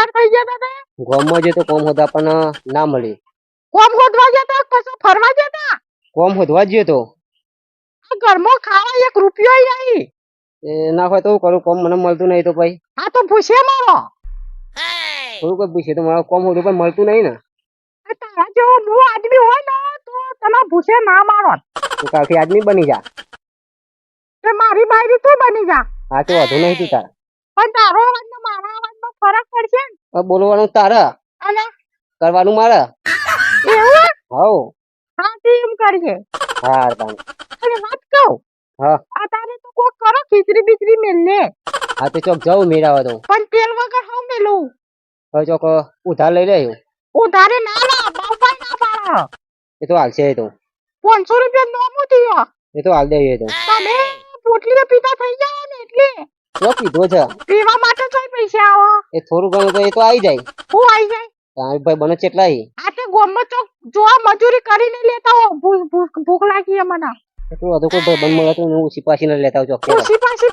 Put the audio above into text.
ચાલાક થઈ ગયા તા? ગામમાં જે તો કોમ હોતા પણ ના મળી. કોમ ગોતવા ગયા તા કશો ફરવા ગયા તા કોમ હોદવા જ તો. ઘરમાં ખાવા એક રૂપિયો નહીં એ ના હોય તો હું કરું? કોમ મને મળતું નહીં તો ભાઈ હા તો પૂછે મારો. થોડું કોઈ પૂછે તો મારો કોમ હોતું પણ મળતું નહીં ને. તારા જેવો મો આદમી હોય ને તો તમે ભૂસે ના મારો. તું કાકી આદમી બની જા. તે મારી બાયરી તું બની જા. હા તો વધુ નહીં તું તાર. પણ તારો ફરક પડશે ને? બોલવાનું તારા. અને? કરવાનું મારા. એવું? હાઉ હા તે એમ કરજે. હા તાન. અને વાત કહું? હા. આ તારે તો કોક કરો ખીચડી બીચડી મેલને. હા તે ચોક જાઉં મેળાવા તો પણ તેલ વગર હું મેલું? હવે ચોક ઉધાર લઈ રહ્યો ઉધારે ના ના બાપાઈ ના પાડા. એ તો હાલશે તો. પાંચસો રૂપિયા નોમું થયો? એ તો હાલ દે એ તો. તમે પોટલીઓ પીતા થઈ જાવ ને એટલે? જો કીધો છે. પીવા માટે પૈસા આવો. એ થોડું ઘણું તો એ તો આવી જાય. હું આવી જાય? તારી ભાઈ બને કેટલા આ તે ગોમમાં તો જોવા મજૂરી કરીને લેતા હો. ભૂખ ભૂખ લાગી છે મને. એટલું વધુ કોઈ ભાઈ બંધ મળે તો હું સિપાસી ને લેતા આવું ચોક ઓછી પાછી